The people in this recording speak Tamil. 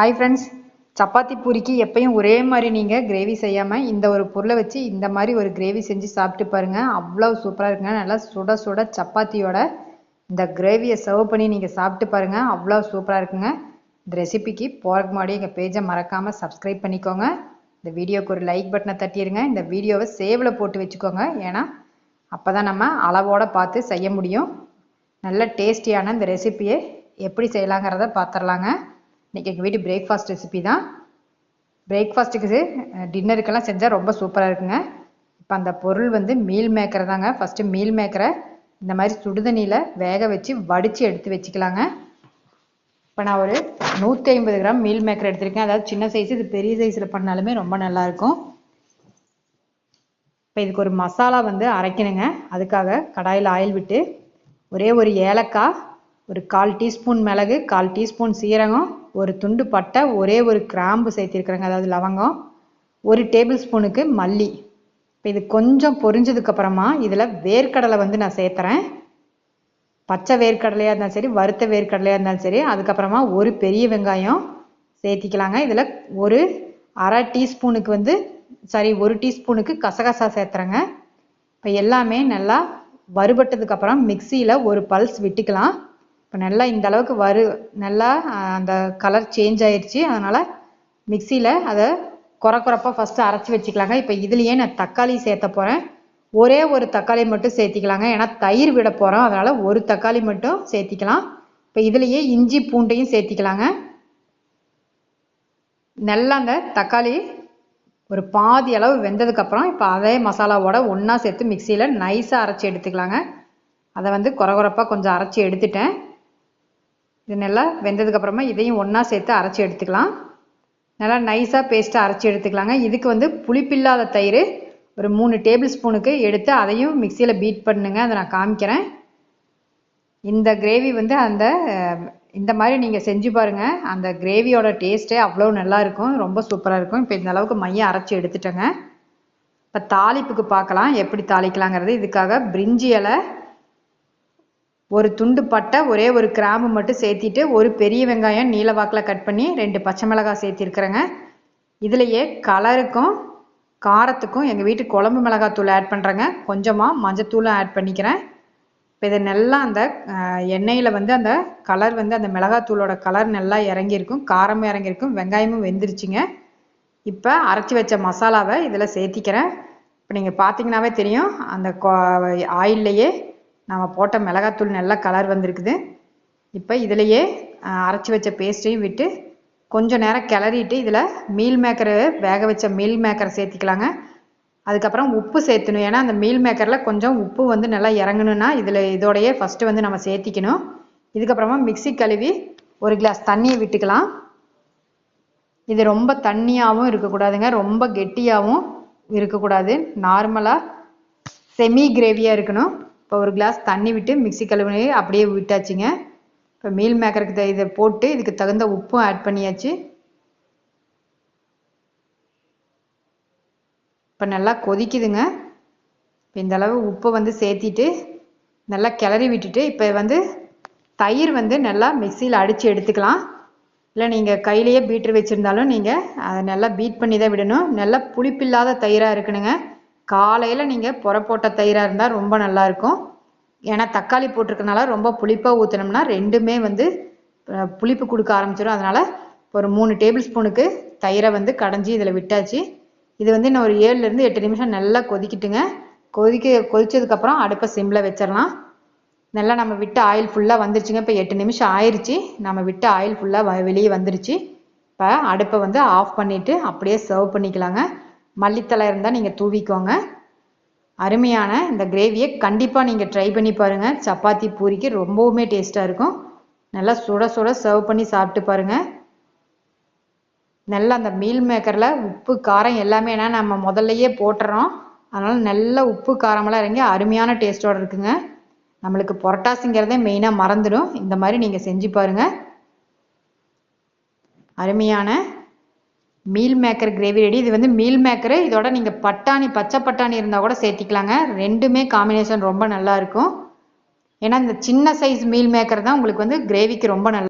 ஹாய் ஃப்ரெண்ட்ஸ் சப்பாத்தி பூரிக்கு எப்பயும் ஒரே மாதிரி நீங்கள் கிரேவி செய்யாமல் இந்த ஒரு பொருளை வச்சு இந்த மாதிரி ஒரு கிரேவி செஞ்சு சாப்பிட்டு பாருங்கள் அவ்வளோ சூப்பராக இருக்குங்க. நல்லா சுட சுட சப்பாத்தியோட இந்த கிரேவியை சர்வ் பண்ணி நீங்கள் சாப்பிட்டு பாருங்கள் அவ்வளோ சூப்பராக இருக்குங்க. இந்த ரெசிபிக்கு போகிறக்கு முன்னாடி எங்கள் பேஜை மறக்காமல் சப்ஸ்கிரைப் பண்ணிக்கோங்க. இந்த வீடியோக்கு ஒரு லைக் பட்டனை தட்டிடுங்க இந்த வீடியோவை சேவில் போட்டு வச்சுக்கோங்க. ஏன்னா அப்போ தான் நம்ம அளவோடு பார்த்து செய்ய முடியும். நல்ல டேஸ்டியான இந்த ரெசிப்பியை எப்படி செய்யலாங்கிறத பார்த்துடலாங்க இன்றைக்கி எங்கள் வீட்டு பிரேக்ஃபாஸ்ட் ரெசிபி தான். பிரேக்ஃபாஸ்ட்டுக்கு டின்னருக்கெல்லாம் செஞ்சால் ரொம்ப சூப்பராக இருக்குங்க. இப்போ அந்த பொருள் வந்து மீல் மேக்கரை தாங்க. ஃபஸ்ட்டு மீல் மேக்கரை இந்த மாதிரி சுடுதண்ணியில் வேக வச்சு வடித்து எடுத்து வச்சுக்கலாங்க. இப்போ நான் ஒரு நூற்றி ஐம்பது கிராம் மீல் மேக்கர் எடுத்திருக்கேன். அதாவது சின்ன சைஸ் இது பெரிய சைஸில் பண்ணாலுமே ரொம்ப நல்லாயிருக்கும். இப்போ இதுக்கு ஒரு மசாலா வந்து அரைக்கணுங்க. அதுக்காக கடாயில் ஆயில் விட்டு ஒரே ஒரு ஏலக்காய் ஒரு கால் டீஸ்பூன் மிளகு கால் டீஸ்பூன் சீரகம் ஒரு துண்டு பட்டை ஒரே ஒரு கிராம்பு சேர்த்திருக்கிறேங்க. அதாவது லவங்கம் ஒரு டேபிள் ஸ்பூனுக்கு மல்லி. இப்போ இது கொஞ்சம் பொரிஞ்சதுக்கப்புறமா இதில் வேர்க்கடலை வந்து நான் சேர்த்துறேன். பச்சை வேர்க்கடலையாக இருந்தாலும் சரி வறுத்த வேர்க்கடலையாக இருந்தாலும் சரி அதுக்கப்புறமா ஒரு பெரிய வெங்காயம் சேர்த்திக்கலாங்க. இதில் ஒரு அரை டீஸ்பூனுக்கு வந்து சாரி ஒரு டீஸ்பூனுக்கு கசகசா சேர்த்துறேங்க. இப்போ எல்லாமே நல்லா வறுபட்டதுக்கப்புறம் மிக்சியில் ஒரு பல்ஸ் விட்டுக்கலாம். இப்போ நல்லா இந்த அளவுக்கு வரு நல்லா அந்த கலர் சேஞ்ச் ஆயிடுச்சு. அதனால் மிக்சியில் அதை குறை குறைப்பாக ஃபஸ்ட்டு அரைச்சி வச்சுக்கலாங்க. இப்போ இதுலேயே நான் தக்காளி சேர்த்த போகிறேன் ஒரே ஒரு தக்காளி மட்டும் சேர்த்திக்கலாங்க. ஏன்னா தயிர் விட போகிறோம் அதனால் ஒரு தக்காளி மட்டும் சேர்த்திக்கலாம். இப்போ இதுலேயே இஞ்சி பூண்டையும் சேர்த்திக்கலாங்க. நல்லா அந்த தக்காளி ஒரு பாதி அளவு வெந்ததுக்கப்புறம் இப்போ அதே மசாலாவோட ஒன்றா சேர்த்து மிக்சியில் நைஸாக அரைச்சி எடுத்துக்கலாங்க. அதை வந்து குறகுறப்பாக கொஞ்சம் அரைச்சி எடுத்துட்டேன். இது நல்லா வெந்ததுக்கப்புறமா இதையும் ஒன்றா சேர்த்து அரைச்சி எடுத்துக்கலாம். நல்லா நைஸாக பேஸ்ட்டாக அரைச்சி எடுத்துக்கலாங்க. இதுக்கு வந்து புளிப்பில்லாத தயிர் ஒரு மூணு டேபிள் ஸ்பூனுக்கு எடுத்து அதையும் மிக்சியில் பீட் பண்ணுங்க. அதை நான் காமிக்கிறேன். இந்த கிரேவி வந்து அந்த இந்த மாதிரி நீங்கள் செஞ்சு பாருங்கள் அந்த கிரேவியோட டேஸ்ட்டே அவ்வளோ நல்லா இருக்கும். ரொம்ப சூப்பராக இருக்கும். இப்போ இந்த அளவுக்கு மையம் அரைச்சி எடுத்துட்டேங்க. இப்போ தாளிப்புக்கு பார்க்கலாம். எப்படி தாளிக்கலாங்கிறது. இதுக்காக பிரிஞ்சி இலை ஒரு துண்டு பட்டை ஒரே ஒரு கிராம்பு மட்டும் சேர்த்திட்டு ஒரு பெரிய வெங்காயம் நீல வாக்கில் கட் பண்ணி ரெண்டு பச்சை மிளகாய் சேர்த்திருக்கிறேங்க. இதுலேயே கலருக்கும் காரத்துக்கும் எங்கள் வீட்டு குழம்பு மிளகாத்தூள் ஆட் பண்ணுறேங்க கொஞ்சமாக மஞ்சத்தூளும் ஆட் பண்ணிக்கிறேன். இப்போ இதை நல்லா அந்த எண்ணெயில் வந்து அந்த கலர் வந்து அந்த மிளகாத்தூளோட கலர் நல்லா இறங்கியிருக்கும். காரமும் இறங்கியிருக்கும். வெங்காயமும் வெந்துருச்சுங்க. இப்போ அரைச்சி வச்ச மசாலாவை இதில் சேர்த்திக்கிறேன். இப்போ நீங்கள் பார்த்தீங்கன்னாவே தெரியும். அந்த ஆயில்லையே நம்ம போட்ட மிளகாத்தூள் நல்லா கலர் வந்திருக்குது. இப்போ இதிலையே அரைச்சி வச்ச பேஸ்ட்டையும் விட்டு கொஞ்சம் நேரம் கிளறிட்டு இதில் மீல் மேக்கரை வேக வச்ச மீல் மேக்கரை சேர்த்திக்கலாங்க. அதுக்கப்புறம் உப்பு சேர்த்தணும். ஏன்னா அந்த மீல் மேக்கரில் கொஞ்சம் உப்பு வந்து நல்லா இறங்கணும்னா இதில் இதோடையே ஃபஸ்ட்டு வந்து நம்ம சேர்த்திக்கணும். இதுக்கப்புறமா மிக்சி கழுவி ஒரு கிளாஸ் தண்ணியை விட்டுக்கலாம். இது ரொம்ப தண்ணியாகவும் இருக்கக்கூடாதுங்க. ரொம்ப கெட்டியாகவும் இருக்கக்கூடாது. நார்மலாக செமி கிரேவியாக இருக்கணும். இப்போ ஒரு கிளாஸ் தண்ணி விட்டு மிக்சி கழுவினே அப்படியே விட்டாச்சுங்க. இப்போ மீல் மேக்கருக்கு இதை போட்டு இதுக்கு தகுந்த உப்பும் ஆட் பண்ணியாச்சு. இப்போ நல்லா கொதிக்குதுங்க. இப்போ இந்த அளவு உப்பை வந்து சேர்த்திட்டு நல்லா கிளறி விட்டுட்டு இப்போ வந்து தயிர் வந்து நல்லா மிக்சியில் அடித்து எடுத்துக்கலாம். இல்லை நீங்கள் கையிலேயே பீட்ரு வச்சுருந்தாலும் நீங்கள் அதை நல்லா பீட் பண்ணி தான் விடணும். நல்லா புளிப்பில்லாத தயிராக இருக்கணுங்க. காலையில் நீங்கள் புற போட்ட தயிராக இருந்தால் ரொம்ப நல்லாயிருக்கும். ஏன்னா தக்காளி போட்டிருக்கனால ரொம்ப புளிப்பாக ஊற்றினோம்னா ரெண்டுமே வந்து புளிப்பு கொடுக்க ஆரம்பிச்சிடும் அதனால் ஒரு மூணு டேபிள் ஸ்பூனுக்கு தயிரை வந்து கடைஞ்சி இதில் விட்டாச்சு. இது வந்து இன்னும் ஒரு ஏழுலேருந்து எட்டு நிமிஷம் நல்லா கொதிக்கிட்டுங்க. கொதிக்க கொதிச்சதுக்கப்புறம் அடுப்பை சிம்மில் வச்சிடலாம் நல்லா நம்ம விட்ட ஆயில் ஃபுல்லாக வந்துருச்சுங்க. இப்போ எட்டு நிமிஷம் ஆயிடுச்சு நம்ம விட்ட ஆயில் ஃபுல்லாக வெளியே வந்துருச்சு. இப்போ அடுப்பை வந்து ஆஃப் பண்ணிவிட்டு அப்படியே சர்வ் பண்ணிக்கலாங்க. மல்லித்தலை இருந்தால் நீங்கள் தூவிக்கோங்க. அருமையான இந்த கிரேவியை கண்டிப்பாக நீங்கள் ட்ரை பண்ணி பாருங்கள் சப்பாத்தி பூரிக்கு ரொம்பவுமே டேஸ்ட்டாக இருக்கும். நல்லா சுட சுட சர்வ் பண்ணி சாப்பிட்டு பாருங்கள் நல்லா அந்த மீல் மேக்கரில் உப்பு காரம் எல்லாமே ஏன்னா நம்ம முதல்லையே போட்டுறோம். அதனால் நல்ல உப்பு காரமெல்லாம் இறங்கி அருமையான டேஸ்ட்டோடு இருக்குங்க. நம்மளுக்கு புரட்டாசிங்கிறதே மெயினாக மறந்துடும். இந்த மாதிரி நீங்கள் செஞ்சு பாருங்கள் அருமையான மீல் மேக்கர் கிரேவி ரெடி. இது வந்து மீல் மேக்கரு. இதோட நீங்கள் பட்டாணி பச்சை பட்டாணி இருந்தால் கூட சேர்த்திக்கலாங்க. ரெண்டுமே காம்பினேஷன் ரொம்ப நல்லா இருக்கும். ஏன்னா இந்த சின்ன சைஸ் மீல் மேக்கர் தான் உங்களுக்கு வந்து கிரேவிக்கு ரொம்ப நல்லா